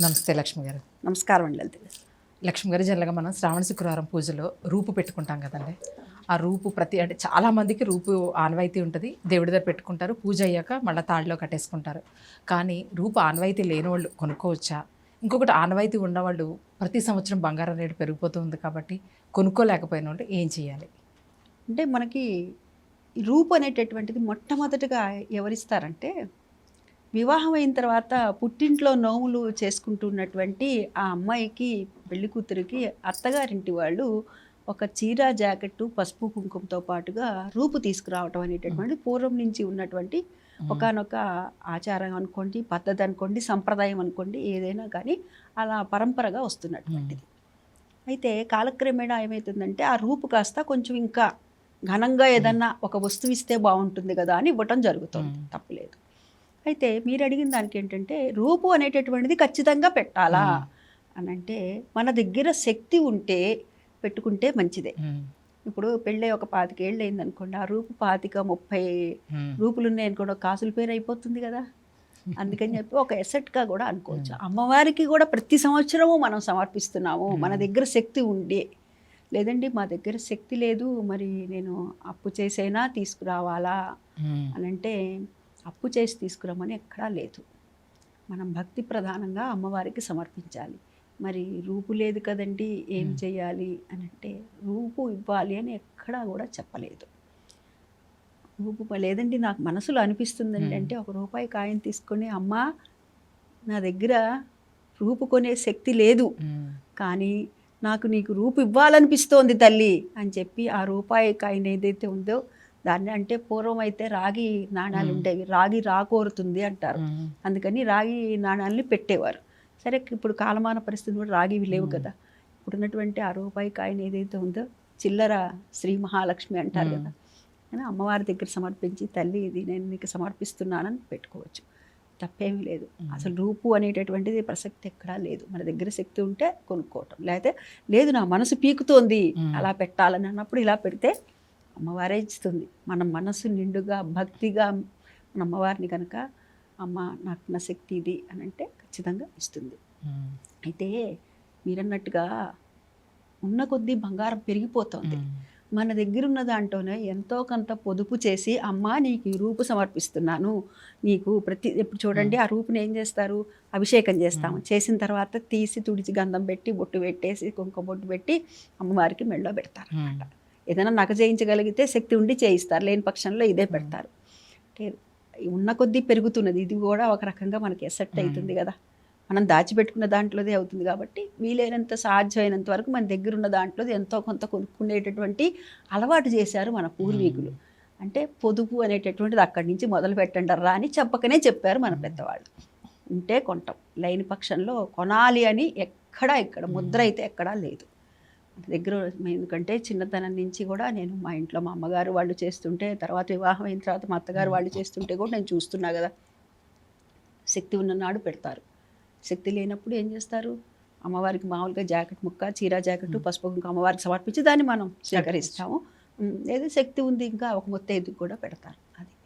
నమస్తే లక్ష్మి గారు. నమస్కారం అండి లలిత. లక్ష్మి గారు జనరల్గా మనం శ్రావణ శుక్రవారం పూజలో రూపు పెట్టుకుంటాం కదండి. ఆ రూపు ప్రతి అంటే చాలా మందికి రూపు ఆనవాయితీ ఉంటుంది. దేవుడి దగ్గర పెట్టుకుంటారు. పూజ అయ్యాక మళ్ళీ తాళ్ళలో కట్టేసుకుంటారు. కానీ రూపు ఆనవాయితీ లేని వాళ్ళు కొనుక్కోవచ్చా? ఇంకొకటి ఆనవాయితీ ఉన్నవాళ్ళు ప్రతి సంవత్సరం బంగారం రేటు పెరిగిపోతూ ఉంది కాబట్టి కొనుక్కోలేకపోయిన వాళ్ళు ఏం చేయాలి? అంటే మనకి రూపు అనేటటువంటిది మొట్టమొదటిగా ఎవరిస్తారంటే వివాహం అయిన తర్వాత పుట్టింట్లో నోములు చేసుకుంటున్నటువంటి ఆ అమ్మాయికి పెళ్ళి కూతురికి అత్తగారింటి వాళ్ళు ఒక చీర జాకెట్టు పసుపు కుంకుమతో పాటుగా రూపు తీసుకురావటం అనేటటువంటి పూర్వం నుంచి ఉన్నటువంటి ఒకనొక ఆచారం అనుకోండి పద్ధతి అనుకోండి సంప్రదాయం అనుకోండి ఏదైనా కానీ అలా పరంపరగా వస్తున్నటువంటిది. అయితే కాలక్రమేణా ఏమవుతుందంటే ఆ రూపు కాస్త కొంచెం ఇంకా ఘనంగా ఏదన్నా ఒక వస్తువు ఇస్తే బాగుంటుంది కదా అని ఇవ్వటం జరుగుతుంది. తప్పులేదు అయితే మీరు అడిగిన దానికి ఏంటంటే రూపు అనేటటువంటిది ఖచ్చితంగా పెట్టాలా. అని అంటే మన దగ్గర శక్తి ఉంటే పెట్టుకుంటే మంచిదే. ఇప్పుడు పెళ్ళై ఒక పాతికేళ్ళు అయింది అనుకోండి ఆ రూపు పాతిక ముప్పై రూపులు ఉన్నాయని కూడా కాసుల పేరు అయిపోతుంది కదా. అందుకని చెప్పి ఒక ఎసెట్గా కూడా అనుకోవచ్చు. అమ్మవారికి కూడా ప్రతి సంవత్సరము మనం సమర్పిస్తున్నాము. మన దగ్గర శక్తి ఉండే. లేదండి మా దగ్గర శక్తి లేదు. మరి నేను అప్పు చేసైనా తీసుకురావాలా? అని అంటే అప్పు చేసి తీసుకురమ్మని ఎక్కడా లేదు. మనం భక్తి ప్రధానంగా అమ్మవారికి సమర్పించాలి. మరి రూపు లేదు కదండి ఏం చేయాలి అని అంటే రూపు ఇవ్వాలి అని ఎక్కడా కూడా చెప్పలేదు. రూపు లేదండి నాకు మనసులో అనిపిస్తుందండి. అంటే ఒక రూపాయి కాయం తీసుకొని అమ్మా నా దగ్గర రూపు కొనే శక్తి లేదు. కానీ నాకు నీకు రూపు ఇవ్వాలనిపిస్తోంది తల్లి అని చెప్పి ఆ రూపాయి కాయిన్ ఏదైతే ఉందో దాన్ని అంటే పూర్వం అయితే రాగి నాణాలు. ఉండేవి రాగి రాకోరుతుంది అంటారు అందుకని రాగి నాణాలని పెట్టేవారు సరే ఇప్పుడు కాలమాన పరిస్థితి కూడా రాగివి లేవు. కదా ఇప్పుడున్నటువంటి ఆ రూపాయి కాయిన్ ఏదైతే ఉందో చిల్లర శ్రీ మహాలక్ష్మి అంటారు. కదా అని అమ్మవారి దగ్గర సమర్పించి తల్లి ఇది నేను నీకు సమర్పిస్తున్నానని పెట్టుకోవచ్చు తప్పేమీ లేదు. అసలు రూపు అనేటటువంటిది ప్రసక్తి ఎక్కడా లేదు మన దగ్గర శక్తి ఉంటే కొనుక్కోవటం లేకపోతే లేదు నా మనసు పీకుతోంది. అలా పెట్టాలని అన్నప్పుడు ఇలా పెడితే అమ్మవారే ఇస్తుంది మన మనసు నిండుగా భక్తిగా మన అమ్మవారిని కనుక అమ్మ నాకు నా శక్తి ఇది అని అంటే ఖచ్చితంగా ఇస్తుంది. అయితే మీరన్నట్టుగా ఉన్న కొద్దీ బంగారం పెరిగిపోతుంది. మన దగ్గర ఉన్న దాంట్లోనే ఎంతో కొంత పొదుపు చేసి అమ్మ నీకు ఈ రూపు సమర్పిస్తున్నాను. నీకు ప్రతి ఇప్పుడు చూడండి ఆ రూపుని ఏం చేస్తారు? అభిషేకం చేస్తాము. చేసిన తర్వాత తీసి తుడిచి గంధం పెట్టి బొట్టు పెట్టేసి కుంకుమ బొట్టు పెట్టి అమ్మవారికి మెళ్ళో పెడతారు ఉమ్, ఏదైనా నగ చేయించగలిగితే శక్తి ఉండి చేయిస్తారు లేని పక్షంలో ఇదే పెడతారు. అంటే ఉన్న కొద్దీ పెరుగుతున్నది. ఇది కూడా ఒక రకంగా మనకి ఎసెట్ అవుతుంది కదా. మనం దాచిపెట్టుకున్న దాంట్లోదే అవుతుంది కాబట్టి వీలైనంత సాధ్యమైనంత వరకు మన దగ్గర ఉన్న దాంట్లో ఎంతో కొంత కొనుక్కునేటటువంటి అలవాటు చేశారు మన పూర్వీకులు. అంటే పొదుపు అనేటటువంటిది అక్కడి నుంచి మొదలు పెట్టండి రా అని చెప్పకనే చెప్పారు మన పెద్దవాళ్ళు. ఉంటే కొంటాం. లేని పక్షంలో కొనాలి అని ఎక్కడా ఇక్కడ ముద్ర అయితే ఎక్కడా లేదు. దగ్గర ఎందుకంటే చిన్నతనం నుంచి కూడా నేను మా ఇంట్లో మా అమ్మగారు వాళ్ళు చేస్తుంటే తర్వాత వివాహం అయిన తర్వాత మా అత్తగారు వాళ్ళు చేస్తుంటే కూడా నేను చూస్తున్నా కదా. శక్తి ఉన్ననాడు పెడతారు. శక్తి లేనప్పుడు ఏం చేస్తారు? అమ్మవారికి మామూలుగా జాకెట్ ముక్క చీర జాకెట్ పసుపు కుంకుమ అమ్మవారికి సమర్పించి దాన్ని మనం స్వీకరిస్తాము. ఉమ్, ఏదో శక్తి ఉంది ఇంకా ఒక మొత్తం ఎదుగు కూడా పెడతారు.